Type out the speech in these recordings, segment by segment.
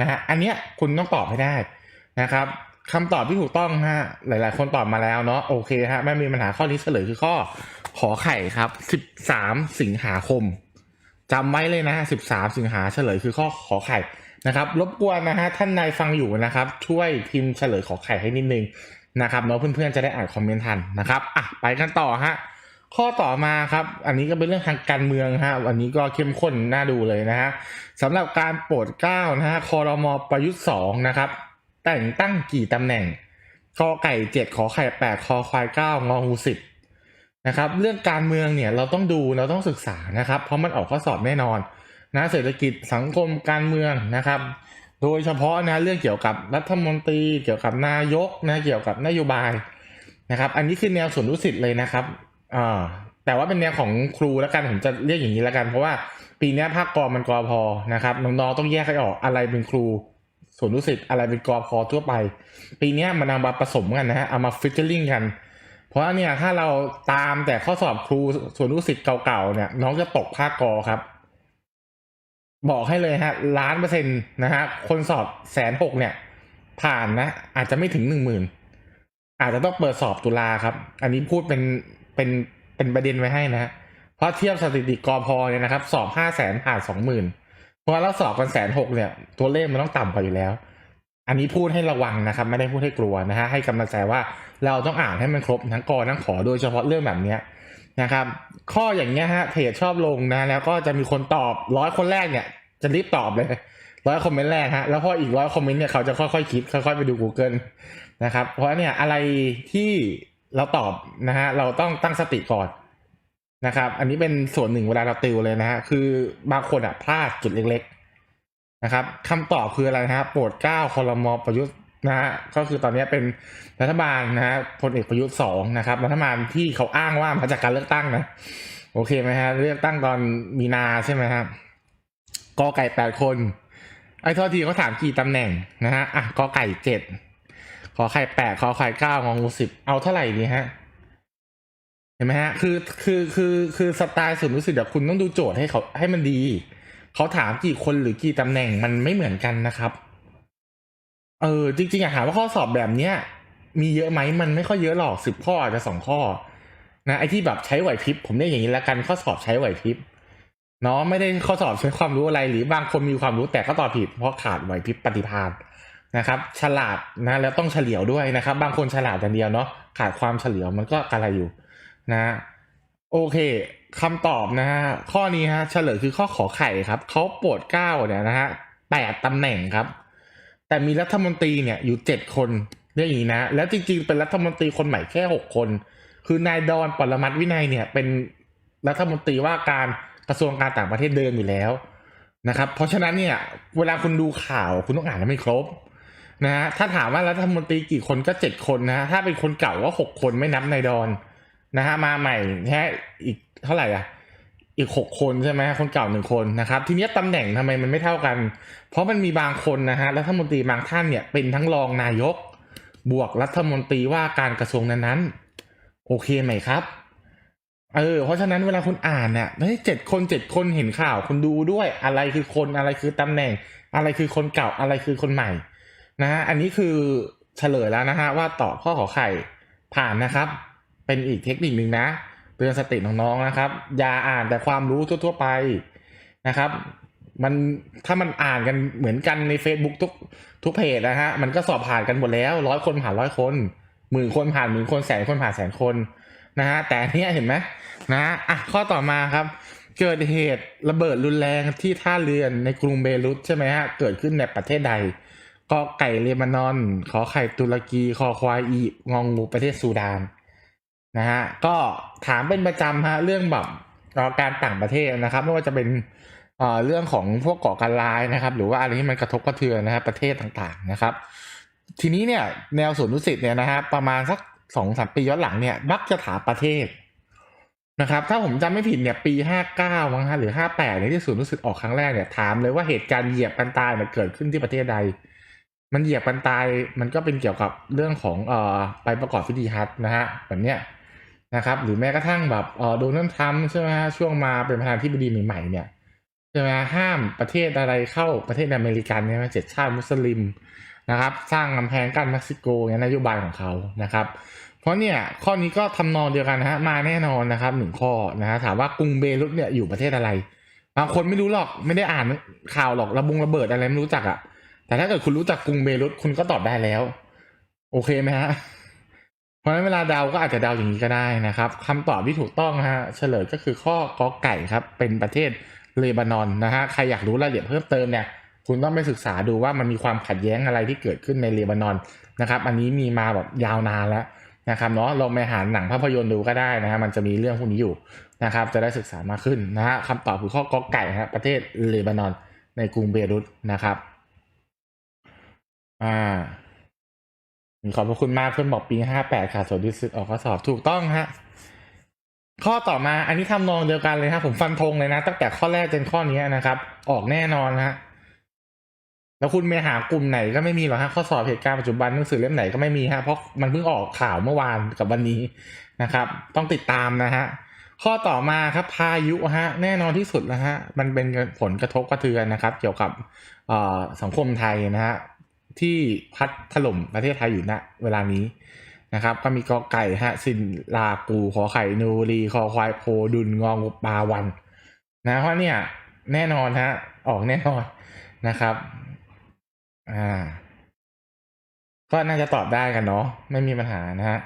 นะฮะอันเนี้ยคุณต้องตอบให้ได้นะครับคำตอบที่ถูกต้องฮะหลาย ๆ คนตอบมาแล้วเนาะโอเคฮะไม่มีปัญหาข้อนี้เฉลยคือข้อขอไข่ครับ 13 สิงหาคมจำไว้เลยนะฮะ13 สิงหาเฉลยคือข้อขอไข่นะครับ รบกวนนะฮะท่านใดฟังอยู่นะครับ ช่วยพิมพ์เฉลยขอไข่ให้นิดนึงนะครับเนาะเพื่อนๆจะได้อ่านคอมเมนต์ทันนะครับอะไปกันต่อฮะ ข้อต่อมาครับ อันนี้ก็เป็นเรื่องทางการเมืองฮะวันนี้ก็เข้มข้นน่าดูเลยนะฮะสำหรับการโปรดเกล้านะฮะคอรมอประยุทธ์สองนะครับ แต่งตั้งกี่ตำแหน่งกอไก่เจ็ดขอไข่แปดคอควายเก้างองูสิบนะครับ เรื่องการเมืองเนี่ยเราต้องดูเราต้องศึกษานะครับ เพราะมันออกข้อสอบแน่นอนนะเศรษฐกิจสังคมการเมืองนะครับ โดยเฉพาะนะเรื่องเกี่ยวกับรัฐมนตรี เกี่ยวกับนายกนะเกี่ยวกับนโยบายนะครับ อันนี้คือแนวส่วนรู้สิทธิ์เลยนะครับ อ่าแต่ว่าเป็นแนวของครูแล้วกันผมจะเรียกอย่างนี้แล้วกัน เพราะว่าปีนี้ภาคกอมันกอพอนะครับน้องๆต้องแยกให้ออกอะไรเป็นครูส่วนรู้สิทธิ์อะไรเป็นกอพอทั่วไป ปีนี้มันเอามาผสมกันนะฮะเอามาฟิชเชอร์ลิงกัน เพราะเนี่ยถ้าเราตามแต่ข้อสอบครูส่วนรู้สิทธิ์เก่าๆเนี่ย น้องจะตกภาคกอครับ บอกให้เลยฮะล้านเปอร์เซ็นต์นะฮะคนสอบแสนหกเนี่ย ผ่านนะ อาจจะไม่ถึงหนึ่งหมื่นอาจจะต้องเปิดสอบตุลาครับ อันนี้พูดเป็น เป็นเป็นประเด็นไว้ให้นะฮะเพราะเทียบสถิติกอพอเนี่ยนะครับสอบห้าแสนผ่านสองหมื่นเพราะเราสอบกันแสนหกเนี่ย ตัวเลขมันต้องต่ำกว่าอยู่แล้ว อันนี้พูดให้ระวังนะครับ ไม่ได้พูดให้กลัวนะฮะให้กำลังใจว่าเราต้องอ่านให้มันครบทั้งกอทั้งขอโดยเฉพาะเรื่องแบบเนี้ยนะครับ ข้ออย่างเงี้ยฮะเพจชอบลงนะ แล้วก็จะมีคนตอบร้อยคนแรกเนี่ย จะรีบตอบเลยร้อยคอมเมนต์แรกฮะแล้วพออีกร้อยคอมเมนต์เนี่ยเขาจะค่อยๆคิดค่อยๆไปดู Google นะครับ เพราะเนี่ยอะไรที่ เราตอบนะฮะเราต้องตั้งสติก่อนนะครับ อันนี้เป็นส่วนหนึ่งเวลาเราติวเลยนะฮะคือบางคนอะพลาดจุดเล็ก ๆนะครับคำตอบคืออะไรนะฮะโปรดเก้าคอรมอประยุทธ์นะฮะก็คือตอนนี้เป็นรัฐบาลนะฮะพลเอกประยุทธ์สองนะครับรัฐบาลที่เขาอ้างว่ามาจากการเลือกตั้งนะโอเคไหมฮะเลือกตั้งตอนมีนาใช่ไหมครับกอไก่แปดคน ไอ้ทษทีเขาถามกี่ตำแหน่งนะฮะอะกอไก่เจ็ด ขอไข่แปดขอไข่เก้างองูสิบเอาเท่าไหร่ดีฮะ เห็นไหมฮะ คือคือคือคือสไตล์ส่วนรู้สึกเดี๋ยวคุณต้องดูโจทย์ให้เขาให้มันดี เขาถามกี่คนหรือกี่ตำแหน่งมันไม่เหมือนกันนะครับ เออ จริงๆอะถามว่าข้อสอบแบบเนี้ย มีเยอะไหมมันไม่ค่อยเยอะหรอกสิบข้ออาจจะสองข้อนะไอที่แบบใช้ไหวพริบผมเรียกอย่างนี้ละกันข้อสอบใช้ไหวพริบเนาะไม่ได้ข้อสอบใช้ความรู้อะไรหรือบางคนมีความรู้แต่ก็ตอบผิดเพราะขาดไหวพริบปฏิภาณ นะครับ ฉลาดนะแล้วต้องเฉลียวด้วยนะครับ บางคนฉลาดอย่างเดียวเนาะขาดความเฉลียวมันก็อะไรอยู่นะโอเคคำตอบนะฮะข้อนี้ฮะเฉลยคือข้อขอไข่ครับเขาโปรดเกล้าเนี่ยนะฮะแปดตำแหน่งครับ แต่มีรัฐมนตรีเนี่ยอยู่เจ็ดคนเรียกอย่างนี้นะ แล้วจริงๆเป็นรัฐมนตรีคนใหม่แค่หกคน คือนายดอนปรมัตวินัยเนี่ยเป็นรัฐมนตรีว่าการกระทรวงการต่างประเทศเดิมอยู่แล้วนะครับ เพราะฉะนั้นเนี่ยเวลาคุณดูข่าวคุณต้องอ่านให้ไม่ครบ นะฮะถ้าถามว่ารัฐมนตรีกี่คนก็เจ็ดคนนะฮะถ้าเป็นคนเก่าก็หกคนไม่นับนายดอนนะฮะมาใหม่แค่อีกเท่าไหร่อะอีกหกคนใช่ไหมคนเก่าหนึ่งคนนะครับ ทีนี้ตำแหน่งทำไมมันไม่เท่ากัน เพราะมันมีบางคนนะฮะรัฐมนตรีบางท่านเนี่ยเป็นทั้งรองนายก บวกรัฐมนตรีว่าการกระทรวงนั้นๆ โอเคไหมครับเออเพราะฉะนั้นเวลาคุณอ่านเนี่ยเฮ้ยเจ็ดคนเจ็ดคนเห็นข่าวคุณดูด้วยอะไรคือคนอะไรคือตำแหน่ง อะไรคือคนเก่าอะไรคือคนใหม่ นะฮะอันนี้คือเฉลยแล้วนะฮะว่าตอบข้อขอไข่ผ่านนะครับ เป็นอีกเทคนิคหนึ่งนะเตือนสติน้องๆนะครับ อย่าอ่านแต่ความรู้ทั่วๆไปนะครับ มันถ้ามันอ่านกันเหมือนกันใน Facebook ทุกทุกเพจนะฮะมันก็สอบผ่านกันหมดแล้วร้อยคนผ่านร้อยคนหมื่นคนผ่านหมื่นคนแสนคนผ่านแสนคนนะฮะแต่นเนี้ยเห็นไหมนะอะข้อต่อมาครับเกิดเหตุระเบิดรุนแรงที่ท่าเรือในกรุงเบรุตใช่ไหมฮะ เกิดขึ้นในประเทศใด ก็ไก่เลบานอน ขอไข่ตุรกีคอควายอีงองงูประเทศซูดานนะฮะก็ถามเป็นประจำฮะเรื่องแบบเอ่อการต่างประเทศนะครับ ไม่ว่าจะเป็นเอ่อเรื่องของพวกก่อการร้ายนะครับ หรือว่าอะไรที่มันกระทบกระเทือนนะครับประเทศต่างๆนะครับ ทีนี้เนี่ยแนวสวนนุสิตเนี่ยนะฮะประมาณสักสองสามปีย้อนหลังเนี่ยมักจะถามประเทศนะครับ ถ้าผมจำไม่ผิดเนี่ยปีห้าเก้ามั้งฮะหรือห้าแปดเนี่ยที่ศูนย์นุสิตออกครั้งแรกเนี่ยถามเลยว่าเหตุการณ์เหยียบกันตายเนี่ยเกิดขึ้นที่ประเทศใด มันเหยียบกันตายมันก็เป็นเกี่ยวกับเรื่องของเอ่อไปประกอบพิธีฮัทนะฮะแบบเนี้ยนะครับ หรือแม้กระทั่งแบบเอ่อโดนัลด์ทรัมป์ใช่ไหมฮะช่วงมาเป็นประธานาธิบดีใหม่ๆเนี่ยใช่ไหมห้ามประเทศอะไรเข้าประเทศอเมริกันใช่ไหมเจ็ดชาติมุสลิมนะครับ สร้างกำแพงกั้นเม็กซิโกเนี่ยนโยบายของเขานะครับ เพราะเนี่ยข้อนี้ก็ทำนองเดียวกันนะฮะมาแน่นอนนะครับหนึ่งข้อนะฮะถามว่ากรุงเบรุตเนี่ยอยู่ประเทศอะไรบางคนไม่รู้หรอกไม่ได้อ่านข่าวหรอกระบงระเบิดอะไรไม่รู้จักอะ แต่ถ้าเกิดคุณรู้จักกรุงเบรุตคุณก็ตอบได้แล้ว โอเคไหมฮะ เพราะฉะนั้นเวลาเดาก็อาจจะเดาอย่างนี้ก็ได้นะครับคำตอบที่ถูกต้องฮะเฉลยก็คือข้อกอไก่ครับ เป็นประเทศเลบานอนนะฮะใครอยากรู้รายละเอียดเพิ่มเติมเนี่ยคุณต้องไปศึกษาดูว่ามันมีความขัดแย้งอะไรที่เกิดขึ้นในเลบานอนนะครับ อันนี้มีมาแบบยาวนานแล้วนะครับเนาะลองไปหาหนังภาพยนตร์ดูก็ได้นะฮะมันจะมีเรื่องพวกนี้อยู่นะครับ จะได้ศึกษามากขึ้นนะฮะคำตอบคือข้อกอไก่ฮะประเทศเลบานอนในกรุงเบรุตนะครับ อ่า ขอบพระคุณมากเพื่อนบอกปีห้าแปดค่ะสวัสดีสึกออกข้อสอบถูกต้องฮะ ข้อต่อมาอันนี้ทำนองเดียวกันเลยครับผมฟันธงเลยนะ ตั้งแต่ข้อแรกจนข้อนี้นะครับ ออกแน่นอนฮะแล้วคุณไปหากลุ่มไหนก็ไม่มีหรอกฮะข้อสอบเหตุการณ์ปัจจุบันหนังสือเล่มไหนก็ไม่มีฮะเพราะมันเพิ่งออกข่าวเมื่อวานกับวันนี้นะครับ ต้องติดตามนะฮะข้อต่อมาครับพายุฮะแน่นอนที่สุดแล้วฮะมันเป็นผลกระทบกระเทือนนะครับ เกี่ยวกับสังคมไทยนะฮะ ที่พัดถล่มประเทศไทยอยู่ณเวลานี้นะครับ ก็มีกอไก่ฮะสินลากูขอไข่นูรีคอควายโพดุลงองปาวันนะเพราะเนี่ยแน่นอนฮะออกแน่นอนนะครับอ่าก็น่าจะตอบได้กันเนาะไม่มีปัญหานะฮะ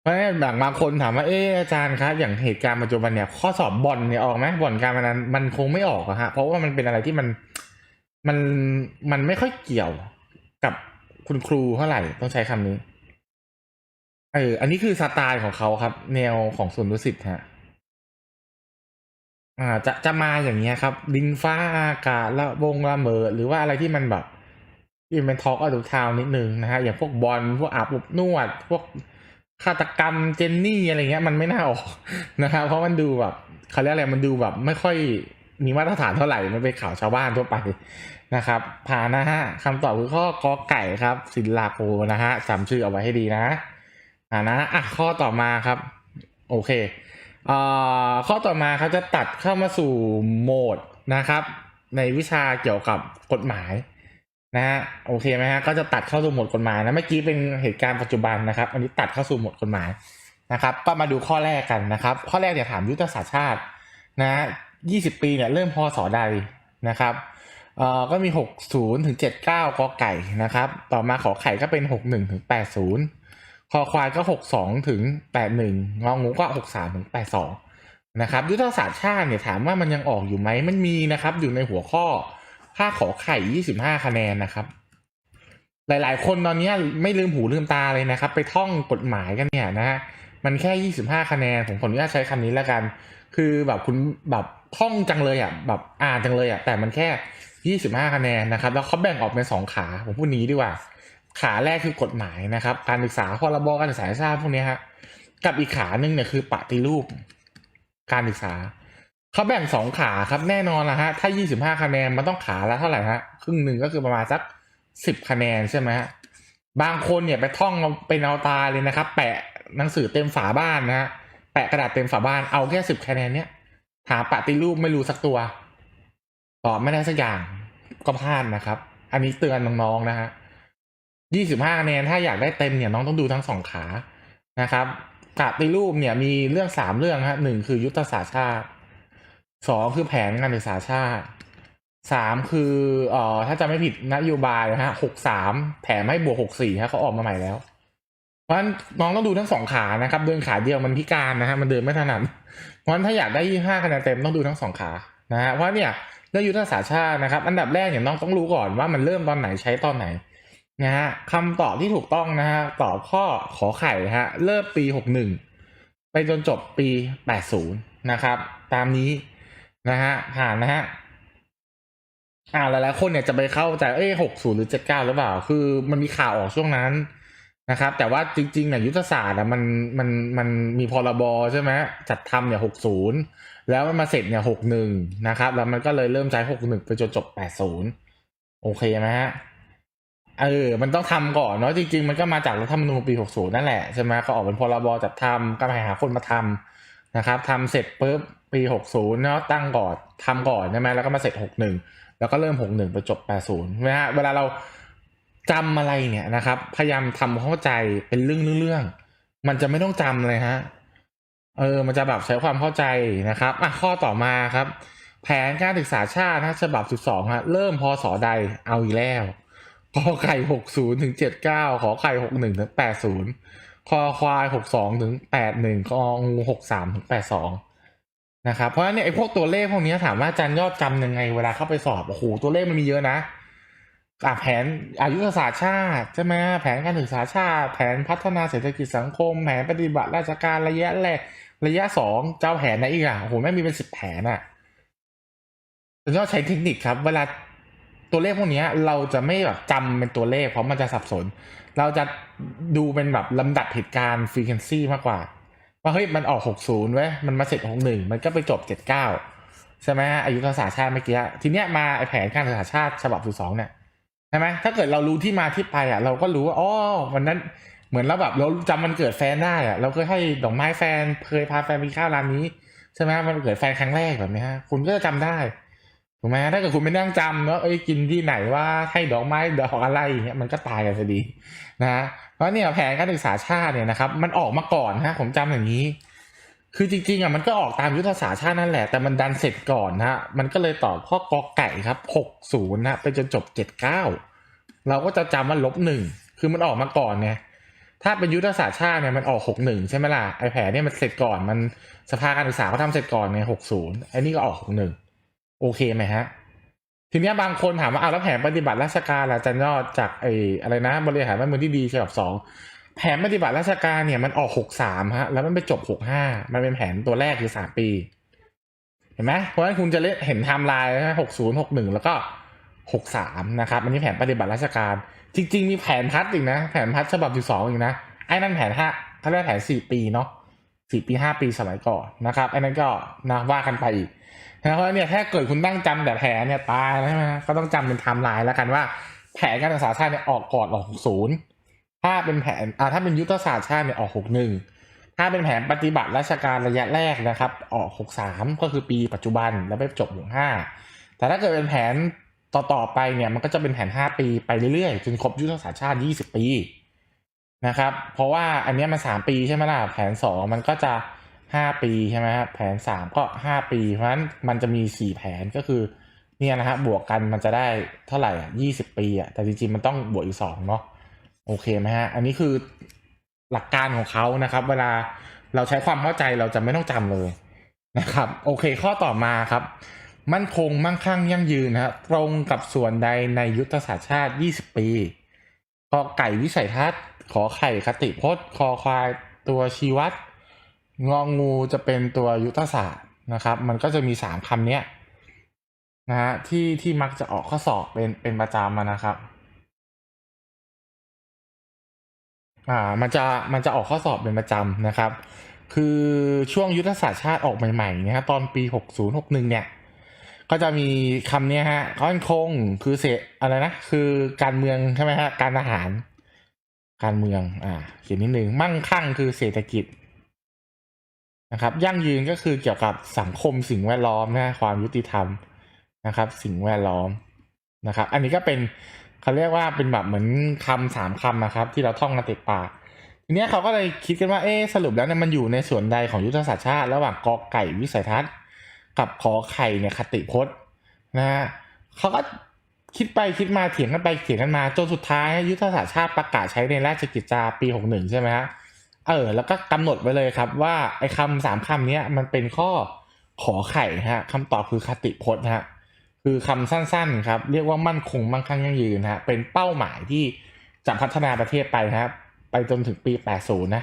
เพราะฉะนั้นบางคนถามว่าเอออาจารย์ครับอย่างเหตุการณ์ปัจจุบันเนี่ย ข้อสอบบอลเนี่ยออกไหมบอลการพนันมันคงไม่ออกอะฮะเพราะว่ามันเป็นอะไรที่มัน มันมันไม่ค่อยเกี่ยวกับคุณครูเท่าไหร่ต้องใช้คำนี้เอออันนี้คือสไตล์ของเขาครับ แนวของส่วนดุสิตฮะอ่าจะจะมาอย่างเงี้ยครับ ดินฟ้าอากาศละวงละเมิดหรือว่าอะไรที่มันแบบที่มันทอกอาดูทาวนิดนึงนะฮะอย่างพวกบอลพวกอาบอบนวด พวกฆาตกรรมเจนนี่อะไรเงี้ย มันไม่น่าออกนะครับเพราะมันดูแบบเขาเรียกอะไรมันดูแบบ ไม่ค่อย มีมาตรฐานเท่าไหร่มันเป็นข่าวชาวบ้านทั่วไปนะครับผ่านนะฮะคำตอบคือข้อกอไก่ครับ ศิลาโกนะฮะจำชื่อเอาไว้ให้ดีนะอ่านะอะข้อต่อมาครับ โอเคเอ่อข้อต่อมาครับจะตัดเข้ามาสู่โหมดนะครับ ในวิชาเกี่ยวกับกฎหมายนะฮะโอเคไหมฮะก็จะตัดเข้าสู่โหมดกฎหมายนะเมื่อกี้เป็นเหตุการณ์ปัจจุบันนะครับ อันนี้ตัดเข้าสู่โหมดกฎหมายนะครับ ก็มาดูข้อแรกกันนะครับ ข้อแรกเนี่ยถามยุทธศาสตร์ชาตินะ 20ปีเนี่ยเริ่มพศใดนะครับเอ่อก็มี60ถึง79กอไก่นะครับ ต่อมาขอไข่ก็เป็น61ถึง80คอควายก็62ถึง81งงองูก็63ถึง82นะครับยุทธศาสตร์ชาติเนี่ยถามว่ามันยังออกอยู่ไหมมันมีนะครับ อยู่ในหัวข้อภาขอไข่25คะแนนนะครับ หลาย ๆ คนตอนนี้ไม่ลืมหูลืมตาเลยนะครับ ไปท่องกฎหมายกันเนี่ยนะฮะ มันแค่25คะแนน ผมขออนุญาตใช้คำนี้แล้วกัน คือแบบคุณแบบท่องจังเลยอะแบบอ่านจังเลยอะแต่มันแค่25คะแนนนะครับ แล้วเขาแบ่งออกเป็นสองขาผมพูดนี้ดีกว่า ขาแรกคือกฎหมายนะครับ การศึกษาพรบการศึกษาชาติพวกนี้ฮะกับอีกขาหนึ่งเนี่ยคือปฏิรูป การศึกษาเขาแบ่งสองขาครับแน่นอนละฮะถ้า25คะแนนมันต้องขาละเท่าไหร่ฮะครึ่งหนึ่งก็คือประมาณสัก10คะแนนใช่ไหมฮะบางคนเนี่ยไปท่องเป็นเอาตาเลยนะครับ แปะ หนังสือเต็มฝาบ้านนะฮะแปะกระดาษเต็มฝาบ้านเอาแค่สิบคะแนนเนี้ยหาปฏิรูปไม่รู้สักตัวตอบไม่ได้สักอย่างก็พลาดนะครับ อันนี้เตือนน้องๆนะฮะยี่สิบห้าคะแนนถ้าอยากได้เต็มเนี่ยน้องต้องดูทั้งสองขานะครับปฏิรูปเนี่ยมีเรื่องสามเรื่องฮะหนึ่งคือยุทธศาสตร์ชาติสองคือแผนการศึกษาชาติสามคือเอ่อถ้าจะไม่ผิดนโยบายนะฮะหกสามแถมให้บวกหกสี่ฮะเขาออกมาใหม่แล้ว เพราะฉะนั้นน้องต้องดูทั้งสองขานะครับ เดินขาเดียวมันพิการนะฮะมันเดินไม่ถนัดเพราะฉะนั้นถ้าอยากได้ยี่ห้าคะแนนเต็มต้องดูทั้งสองขานะฮะเพราะเนี่ยเรื่องยุทธศาสตร์ชาตินะครับ อันดับแรกเนี่ยน้องต้องรู้ก่อนว่ามันเริ่มตอนไหนใช้ตอนไหนนะฮะคำตอบที่ถูกต้องนะฮะตอบข้อขอไข่ฮะเริ่มปีหกหนึ่งไปจนจบปีแปดศูนย์นะครับ ตามนี้นะฮะผ่านนะฮะอ่าหลายๆคนเนี่ยจะไปเข้าใจเอ้หกศูนย์หรือเจ็ดเก้าหรือเปล่า คือมันมีข่าวออกช่วงนั้น นะครับ แต่ว่าจริงๆเนี่ยยุทธศาสตร์อะมันมันมันมีพรบใช่ไหมจัดทำเนี่ยหกศูนย์แล้วมันมาเสร็จเนี่ยหกหนึ่งนะครับ แล้วมันก็เลยเริ่มใช้หกหนึ่งไปจนจบแปดศูนย์โอเคไหมฮะเออ มันต้องทำก่อนเนาะจริง ๆ มันก็มาจากรัฐธรรมนูญปีหกศูนย์นั่นแหละใช่ไหมก็ออกเป็นพรบจัดทำก็ไปหาคนมาทำนะครับทำเสร็จปุ๊บปีหกศูนย์เนาะตั้งก่อนทำก่อนใช่ไหมแล้วก็มาเสร็จหกหนึ่งแล้วก็เริ่มหกหนึ่งไปจบแปดศูนย์นะฮะเวลาเรา จำอะไรเนี่ยนะครับ พยายามทำเข้าใจเป็นเรื่องเรื่องๆมันจะไม่ต้องจำเลยฮะ เออ มันจะแบบใช้ความเข้าใจนะครับอะข้อต่อมาครับ แผนการศึกษาชาตินะฉบับ12ฮะเริ่มพศใดเอาอีกแล้วกอไข่60ถึง79ขอไข่61ถึง80คอควาย62ถึง81กองู63ถึง82นะครับ เพราะฉะนั้นเนี่ยไอ้พวกตัวเลขพวกนี้ถามว่าอาจารย์ยอดจำยังไงเวลาเข้าไปสอบโอ้โหตัวเลขมันมีเยอะนะ อะแผนอายุศาสตร์ชาติใช่ไหมแผนการศึกษาชาติ แผนพัฒนาเศรษฐกิจสังคม แผนปฏิบัติราชการระยะแรกระยะสองเจ้าแผนไหนอีกอะโอ้โหแม่มีเป็นสิบแผนอะอาจารย์ยอดใช้เทคนิคครับ เวลาตัวเลขพวกนี้เราจะไม่แบบจำเป็นตัวเลข เพราะมันจะสับสน เราจะดูเป็นแบบลำดับเหตุการณ์ frequency มากกว่าว่าเฮ้ยมันออกหกศูนย์เว้ยมันมาเสร็จหกหนึ่งมันก็ไปจบเจ็ดเก้าใช่ไหมอายุศาสตร์ชาติเมื่อกี้ทีเนี้ยมาไอแผนการศึกษาชาติฉบับสุสองเนี่ย ใช่ไหมถ้าเกิดเรารู้ที่มาที่ไปอะ เราก็รู้ว่าอ๋อวันนั้นเหมือนเราแบบเราจำมันเกิดแฟนได้อะ เราเคยให้ดอกไม้แฟนเคยพาแฟนไปข้าวร้านนี้ใช่ไหมมันเกิดแฟนครั้งแรกแบบนี้ฮะคุณก็จะจำได้ถูกไหมถ้าเกิดคุณไม่นั่งจำเนาะเอ้ยกินที่ไหนว่าให้ดอกไม้ดอกอะไรอย่างเงี้ยมันก็ตายกันพอดีนะฮะเพราะเนี่ยแผนการศึกษาชาติเนี่ยนะครับ มันออกมาก่อนฮะผมจำอย่างนี้ คือจริงๆอะมันก็ออกตามยุทธศาสตร์ชาตินั่นแหละ แต่มันดันเสร็จก่อนฮะ มันก็เลยตอบข้อกอไก่ครับหกศูนย์นะไปจนจบเจ็ดเก้าเราก็จะจำว่าลบหนึ่งคือมันออกมาก่อนไงถ้าเป็นยุทธศาสตร์ชาติเนี่ยมันออกหกหนึ่งใช่ไหมล่ะไอแผนเนี่ยมันเสร็จก่อนมันสภาการศึกษาเขาทำเสร็จก่อนในหกศูนย์ไอนี่ก็ออกหกหนึ่งโอเคไหมฮะทีนี้บางคนถามว่าเอาแล้วแผนปฏิบัติราชการล่ะจันยอดจากไอ้อะไรนะ บริหารบ้านเมืองที่ดีฉบับสอง แผนปฏิบัติราชการเนี่ยมันออกหกสามฮะ แล้วมันไปจบหกห้ามันเป็นแผนตัวแรกคือสามปี เห็นไหมเพราะฉะนั้นคุณจะเห็นไทม์ไลน์นะหกศูนย์หกหนึ่งแล้วก็หกสามนะครับอันนี้แผนปฏิบัติราชการ จริง ๆ มีแผนพัดอีกนะ แผนพัดฉบับที่สองอีกนะไอ้นั่นแผนห้าเขาเรียกแผนสี่ปีเนาะสี่ปีห้าปีสมัยก่อนนะครับไอ้นั่นก็นะว่ากันไปอีกนะเพราะเนี่ยถ้าเกิดคุณตั้งจำแต่แผนเนี่ยตายแล้วใช่ไหมก็ต้องจำเป็นไทม์ไลน์แล้วกันว่า แผนการศึกษาชาติเนี่ยออกก่อนออกหกศูนย์ ถ้าเป็นแผนอ่าถ้าเป็นยุทธศาสตร์ชาติเนี่ยออกหกหนึ่งถ้าเป็นแผนปฏิบัติราชการระยะแรกนะครับ ออกหกสามก็คือปีปัจจุบันแล้วไปจบหกห้าแต่ถ้าเกิดเป็นแผนต่อๆไปเนี่ยมันก็จะเป็นแผนห้าปีไปเรื่อยๆจนครบยุทธศาสตร์ชาติยี่สิบปีนะครับ เพราะว่าอันนี้มันสามปีใช่ไหมล่ะแผนสองมันก็จะห้าปีใช่ไหมครับแผนสามก็ห้าปีเพราะฉะนั้นมันจะมีสี่แผนก็คือเนี่ยนะฮะบวกกันมันจะได้เท่าไหร่อะยี่สิบปีอะแต่จริงๆมันต้องบวกอีกสองเนาะ โอเคไหมฮะ อันนี้คือหลักการของเขานะครับ เวลาเราใช้ความเข้าใจเราจะไม่ต้องจำเลยนะครับ โอเค ข้อต่อมาครับ มั่นคงมั่งคั่งยั่งยืนนะฮะตรงกับส่วนใดในยุทธศาสตร์ชาติ 20 ปีกอไก่วิสัยทัศน์ขอไข่คติพจน์ คอควายตัวชีวัดงองูจะเป็นตัวยุทธศาสตร์นะครับ มันก็จะมีสามคำเนี้ยนะฮะที่ที่มักจะออกข้อสอบเป็นเป็นประจำมานะครับ อ่ามันจะมันจะออกข้อสอบเป็นประจำนะครับ คือช่วงยุทธศาสตร์ชาติออกใหม่ๆเนี่ยฮะตอนปีหกศูนย์หกหนึ่งเนี่ย ก็จะมีคำเนี้ยฮะมั่นคงคือเสอะไรนะ คือการเมืองใช่ไหมฮะการทหาร การเมืองอ่าเขียนนิดนึงมั่งคั่งคือเศรษฐกิจนะครับยั่งยืนก็คือเกี่ยวกับสังคมสิ่งแวดล้อมนะความยุติธรรมนะครับ สิ่งแวดล้อมนะครับ อันนี้ก็เป็น เขาเรียกว่าเป็นแบบเหมือนคำสามคำนะครับ ที่เราท่องกันติดปากทีนี้เขาก็เลยคิดกันว่าเอ๊สรุปแล้วเนี่ยมันอยู่ในส่วนใดของยุทธศาสตร์ชาติ ระหว่างกอไก่วิสัยทัศน์ กับขอไข่เนี่ยคติพจน์นะฮะเขาก็คิดไปคิดมาเถียงกันไปเถียงกันมาจนสุดท้ายยุทธศาสตร์ชาติประกาศใช้ในราชกิจจาปีหกหนึ่งใช่ไหมฮะเออแล้วก็กำหนดไว้เลยครับว่าไอ้คำสามคำนี้มันเป็นข้อขอไข่ฮะคำตอบคือคติพจน์ฮะ คือคำสั้นๆครับ เรียกว่ามั่นคงมั่งคั่งยั่งยืนฮะเป็นเป้าหมายที่จะพัฒนาประเทศไปครับ ไปจนถึงปี 80 นะ